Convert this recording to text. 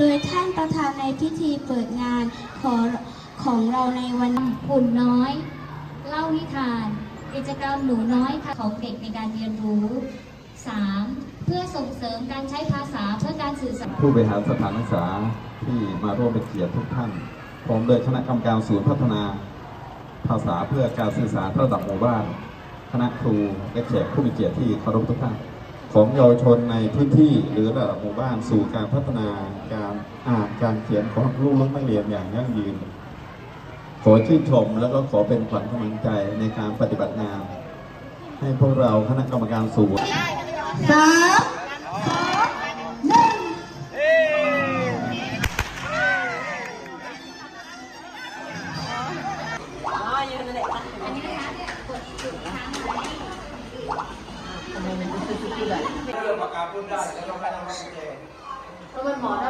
โดยท่านประธานในพิธีเปิดงานของของเราในวันหุ่นน้อย เล่านิทาน กิจกรรมหนูน้อยค่ะของเด็กในการเรียนรู้ 3. เพื่อส่งเสริมการใช้ภาษาเพื่อการสื่อสารผู้บริหารสถานศึกษาที่มาร่วมเป็นเกียรติทุกท่านพร้อมด้วยคณะกรรมการศูนย์พัฒนาภาษาเพื่อการสื่อสารระดับหมู่บ้าน คณะครูและแขกผู้มีเกียรติที่เคารพทุกท่าน ของเยาวชนในพื้นที่หรือระดับหมู่บ้านสู่การพัฒนาการอ่านการเขียนของลูกและนักเรียนอย่างยั่งยืน ขอชื่นชมแล้วก็ขอเป็นขวัญกำลังใจในการปฏิบัติงาน ให้พวกเราคณะกรรมการศูนย์สามสองหนึ่งเรื่องปากกาพูดได้แล้วก็ไม่ ต้องรับกุญแจ